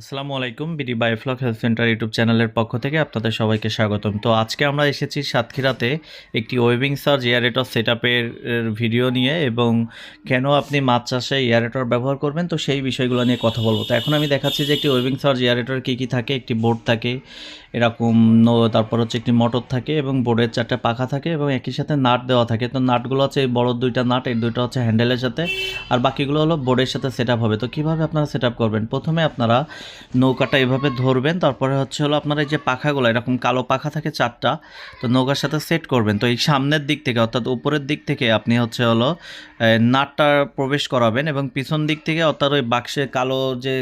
আসসালামু আলাইকুম BD biofloc health centre YouTube চ্যানেলের পক্ষ থেকে আপনাদের সবাইকে স্বাগতম। তো আজকে আমরা এসেছি সাতক্ষীরাতে একটি webbing surge aerator set video নিয়ে এবং কেন আপনি মাছ চাষে এয়ারেটর ব্যবহার করবেন, তো সেই বিষয়গুলো নিয়ে কথা বলব। তো এখন আমি দেখাচ্ছি যে একটি ওয়েবিং সার্জ এয়ারেটর কী কী থাকে, একটি বোর্ড থাকে, এরকম তারপর হচ্ছে একটি মোটর থাকে এবং বোর্ডের চারটে পাখা থাকে এবং একই সাথে নাট দেওয়া থাকে। তো নাটগুলো হচ্ছে এই বড় দুইটা নাট, এই দুইটা হচ্ছে হ্যান্ডেলের সাথে, আর বাকিগুলো হলো বোর্ডের সাথে সেট হবে। তো কীভাবে আপনারা সেট করবেন? প্রথমে আপনারা নৌকাটা এভাবে ধরবেন, তারপরে হচ্ছে হলো আপনার এই যে পাখাগুলো, এরকম কালো পাখা থাকে চারটা, তো নৌকার সাথে সেট করবেন। তো এই সামনের দিক থেকে, অর্থাৎ উপরের দিক থেকে আপনি হচ্ছে হলো নাটটা প্রবেশ করাবেন এবং পিছন দিক থেকে অর্থাৎ ওই বাক্সে কালো যে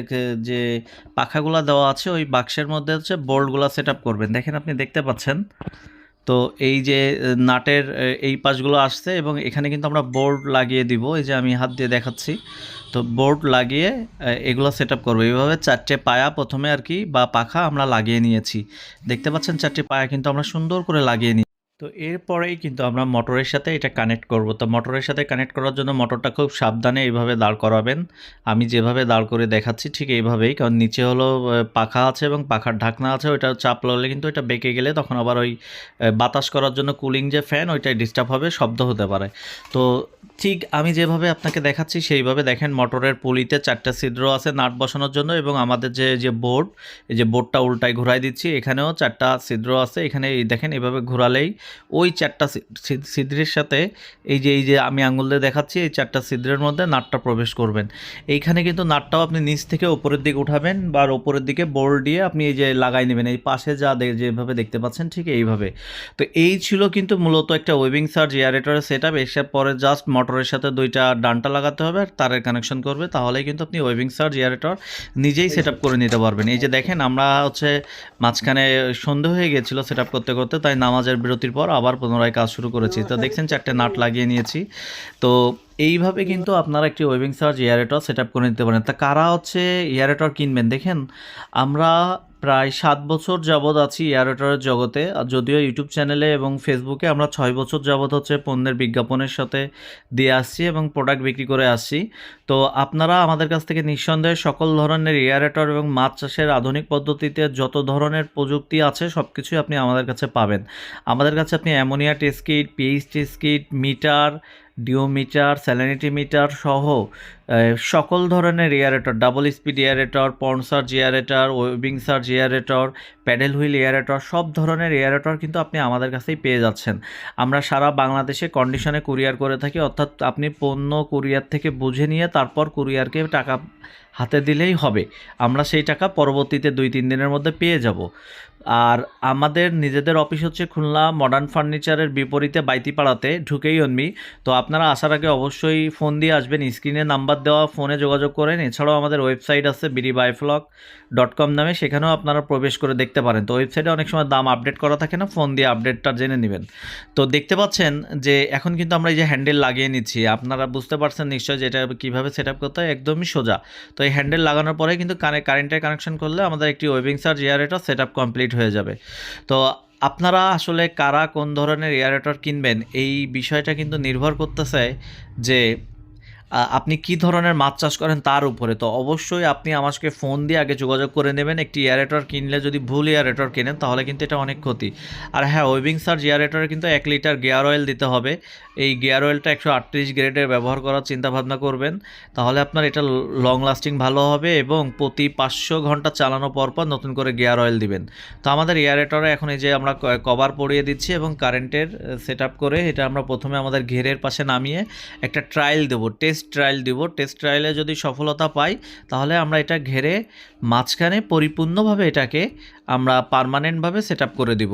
যে পাখাগুলো দেওয়া আছে, ওই বাক্সের মধ্যে হচ্ছে বোল্টগুলো সেট আপ করবেন। দেখেন আপনি দেখতে পাচ্ছেন? তো এই যে নাটের এই পাশগুলো আসছে এবং এখানে কিন্তু আমরা বোর্ড লাগিয়ে দিব। এই যে আমি হাত দিয়ে দেখাচ্ছি। তো বোর্ড লাগিয়ে এগুলো সেট আপ করব। এইভাবে চারটে পায়া প্রথমে আর কি, বা পাখা আমরা লাগিয়ে নিয়েছি। দেখতে পাচ্ছেন চারটে পায়া কিন্তু আমরা সুন্দর করে লাগিয়ে নিই তো এরপরেই কিন্তু আমরা মোটরের সাথে এটা কানেক্ট করব। তো মোটরের সাথে কানেক্ট করার জন্য মোটরটা খুব সাবধানে এইভাবে দাঁড় করাবেন। আমি যেভাবে দাঁড় করে দেখাচ্ছি ঠিক এইভাবেই। কারণ নিচে হলো পাখা আছে এবং পাখার ঢাকনা আছে, ওইটা চাপ লাগলে কিন্তু এটা বেঁকে গেলে তখন আবার ওই বাতাস করার জন্য কুলিং যে ফ্যান ওইটাই ডিস্টার্ব হবে, শব্দ হতে পারে। তো ঠিক আমি যেভাবে আপনাকে দেখাচ্ছি সেইভাবে দেখেন মোটরের পুলিতে চারটা ছিদ্র আছে নাট বসানোর জন্য এবং আমাদের যে যে বোর্ড এই যে বোর্ডটা উল্টায় ঘুরাই দিচ্ছি, এখানেও চারটা ছিদ্র আছে। এখানে দেখেন এভাবে ঘোরালেই ওই চারটা ছিদ্রের সাথে এই যে এই যে আমি আঙুল দিয়ে দেখাচ্ছি, এই চারটা ছিদ্রের মধ্যে নাটটা প্রবেশ করবেন। এইখানে কিন্তু নাটটাও আপনি নিচ থেকে উপরের দিকে উঠাবেন বা আর উপরের দিকে বোল্ড দিয়ে আপনি এই যে লাগাই নেবেন। এই পাশে যা যেভাবে দেখতে পাচ্ছেন ঠিক এইভাবে। তো এই ছিল কিন্তু মূলত একটা ওয়েবিং সার্জ এয়ারেটরের সেট আপ এসে পরে জাস্ট মোটরের সাথে দুইটা ডান্টা লাগাতে হবে, আর তারের কানেকশন করবে। তাহলেই কিন্তু আপনি ওয়েবিং সার্জ এয়ারেটর নিজেই সেট আপ করে নিতে পারবেন। এই যে দেখেন, আমরা হচ্ছে মাঝখানে সন্ধে হয়ে গেছিল সেট আপ করতে করতে, তাই নামাজের বিরতির পর আবার পুনরায় কাজ শুরু করেছি। তো দেখছেন চারটে নাট লাগিয়ে নিয়েছি। তো এইভাবে কিন্তু আপনারা একটি ওয়েবিং সার্চ এয়ারেটর সেট আপ করে নিতে পারেন। তা কারা হচ্ছে এয়ারেটর কিনবেন? দেখেন আমরা প্রায় সাত বছর যাবৎ আছি এয়ারেটরের জগতে যদিও ইউটিউব চ্যানেলে এবং ফেসবুকে আমরা ছয় বছর যাবৎ হচ্ছে পণ্যের বিজ্ঞাপনের সাথে দিয়ে আসছি এবং প্রোডাক্ট বিক্রি করে আসছি। তো আপনারা আমাদের কাছ থেকে নিঃসন্দেহে সকল ধরনের এয়ারেটর এবং মাছ চাষের আধুনিক পদ্ধতিতে যত ধরনের প্রযুক্তি আছে সব কিছুই আপনি আমাদের কাছে পাবেন। আমাদের কাছে আপনি ammonia test kit pH test kit meter DO meter salinity meter সহ সকল ধরনের এয়ারেটর, ডাবল স্পিড এয়ারেটর পর্ন জিয়ারেটর aerator ওয়েবিং surge aerator paddle wheel aerator সব ধরনের এয়ারেটর কিন্তু আপনি আমাদের কাছেই পেয়ে যাচ্ছেন। আমরা সারা বাংলাদেশে কন্ডিশনে কুরিয়ার করে থাকি, অর্থাৎ আপনি পণ্য কুরিয়ার থেকে বুঝে নিয়ে তারপর কুরিয়ারকে টাকা হাতে দিলেই হবে। আমরা সেই টাকা পরবর্তীতে দুই তিন দিনের মধ্যে পেয়ে যাব। আর আমাদের নিজেদের অফিস হচ্ছে খুলনা মডার্ন ফার্নিচারের বিপরীতে বাইতিপাড়াতে, ঢুকেই অনমি তো আপনারা আসার আগে অবশ্যই ফোন দিয়ে আসবেন স্ক্রিনে নাম্বার দেওয়া ফোনে যোগাযোগ করেন। এছাড়াও আমাদের ওয়েবসাইট আছে বিডি বাইফ্লক ডট কম নামে, সেখানেও আপনারা প্রবেশ করে দেখতে পারেন। তো ওয়েবসাইটে অনেক সময় দাম আপডেট করা থাকে না ফোন দিয়ে আপডেটটা জেনে নেবেন। তো দেখতে পাচ্ছেন যে এখন কিন্তু আমরা এই যে হ্যান্ডেল লাগিয়ে নিচ্ছি, আপনারা বুঝতে পারছেন নিশ্চয়ই যে এটা কীভাবে সেট আপ করতে হয়, একদমই সোজা। তো এই হ্যান্ডেল লাগানোর পরে কিন্তু কানে কারেন্টের কানেকশন করলে আমাদের একটি ওয়েবিং surge aerator set up complete হয়ে যাবে। তো আপনারা আসলে কারা কোন ধরনের এয়ারেটর কিনবেন, এই বিষয়টা কিন্তু নির্ভর করতেছে যে আপনি কি ধরনের মাছ চাষ করেন তার উপরে? তো অবশ্যই আপনি আমাকে ফোন দিয়ে আগে যোগাযোগ করে নেবেন। একটি এয়ারেটর কিনলে যদি ভুল এয়ারেটর কেনেন, তাহলে কিন্তু এটা অনেক ক্ষতি। আর হ্যাঁ ওয়েবিং সার্জ এয়ারেটরে কিন্তু এক লিটার গিয়ার অয়েল দিতে হবে। এই গিয়ার অয়েলটা একশো আটত্রিশ গ্রেডের ব্যবহার করার চিন্তাভাবনা করবেন। তাহলে আপনার এটা লং লাস্টিং ভালো হবে এবং প্রতি পাঁচশো ঘণ্টা চালানো পর পর নতুন করে গিয়ার অয়েল দিবেন। তো আমাদের এয়ারেটরে এখন এই যে আমরা কভার পরিয়ে দিচ্ছি এবং কারেন্টের সেট করে এটা আমরা প্রথমে আমাদের ঘেরের পাশে নামিয়ে একটা ট্রায়াল দেবো। টেস্ট ট্রায়াল দিব। টেস্ট ট্রায়ালে যদি সফলতা পাই, তাহলে আমরা এটা ঘেরে মাঝখানে পরিপূর্ণভাবে এটাকে আমরা পারমানেন্টভাবে সেট আপ করে দিব।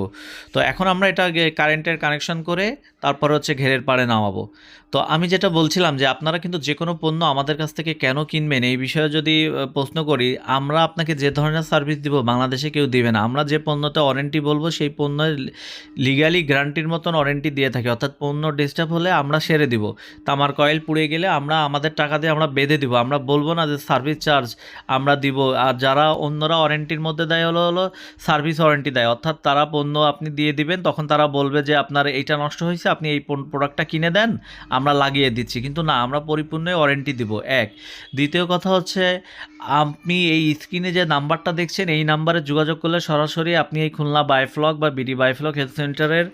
তো এখন আমরা এটা কারেন্টের কানেকশন করে তারপর হচ্ছে ঘেরের পাড়ে নামাবো। তো আমি যেটা বলছিলাম যে আপনারা কিন্তু যে কোনো পণ্য আমাদের কাছ থেকে কেন কিনবেন, এই বিষয়ে যদি প্রশ্ন করি, আমরা আপনাকে যে ধরনের সার্ভিস দিব বাংলাদেশে কেউ দিবে না। আমরা যে পণ্যতে ওয়ারেন্টি বলব, সেই পণ্যের লিগালি গ্যারান্টির মতন ওয়ারেন্টি দিয়ে থাকি। অর্থাৎ পণ্য ডিস্টার্ব হলে আমরা সেরে দিব। তামার কয়েল পুড়ে গেলে আমরা আমাদের টাকা দিয়ে আমরা বেঁধে দিব। আমরা বলব না যে সার্ভিস চার্জ আমরা দিব। আর যারা অন্যরা ওয়ারেন্টির মধ্যে দেয় হলো হলো সার্ভিস ওয়ারেন্টি দেয়। অর্থাৎ তারা পণ্য আপনি দিয়ে দিবেন, তখন তারা বলবে যে আপনার এইটা নষ্ট হয়েছে, আপনি এই প্রোডাক্টটা কিনে দেন, আমরা লাগিয়ে দিচ্ছি। কিন্তু না, আমরা পরিপূর্ণ ওয়ারেন্টি দিব। এক। দ্বিতীয় কথা হচ্ছে, আপনি এই স্ক্রিনে যে নাম্বারটা দেখছেন, এই নাম্বারে যোগাযোগ করলে সরাসরি আপনি এই খুলনা বায়োফ্লক বা বিডি বায়োফ্লক হেলথ সেন্টারের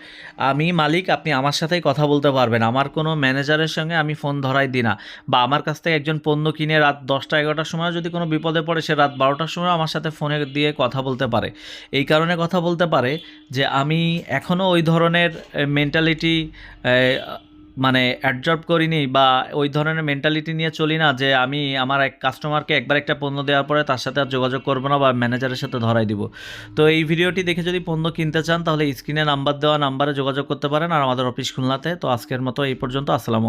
আমি মালিক, আপনি আমার সাথেই কথা বলতে পারবেন। আমার কোনো ম্যানেজারের সঙ্গে আমি ফোন ধরাই দিই না। বা আমার কাছ থেকে একজন পণ্য কিনে রাত দশটা, এগারোটার সময় যদি কোনো বিপদে পড়ে, সে রাত বারোটার সময় আমার সাথে ফোনে দিয়ে কথা বলতে পারে। এই কারণে কথা বলতে পারে যে আমি এখনও ওই ধরনের মেন্টালিটি মানে অ্যাডজর্ব করিনি বা ওই ধরনের মেন্টালিটি নিয়ে চলি না যে আমি আমার এক কাস্টমারকে একবার একটা পণ্য দেওয়ার পরে তার সাথে আর যোগাযোগ করব না বা ম্যানেজারের সাথে ধরাই দিব। তো এই ভিডিওটি দেখে যদি পণ্য কিনতে চান, তাহলে স্ক্রিনে নাম্বার দেওয়া নাম্বারে যোগাযোগ করতে পারেন আর আমাদের অফিস খুলনাতে। তো আজকের মতো এই পর্যন্ত। আসসালামু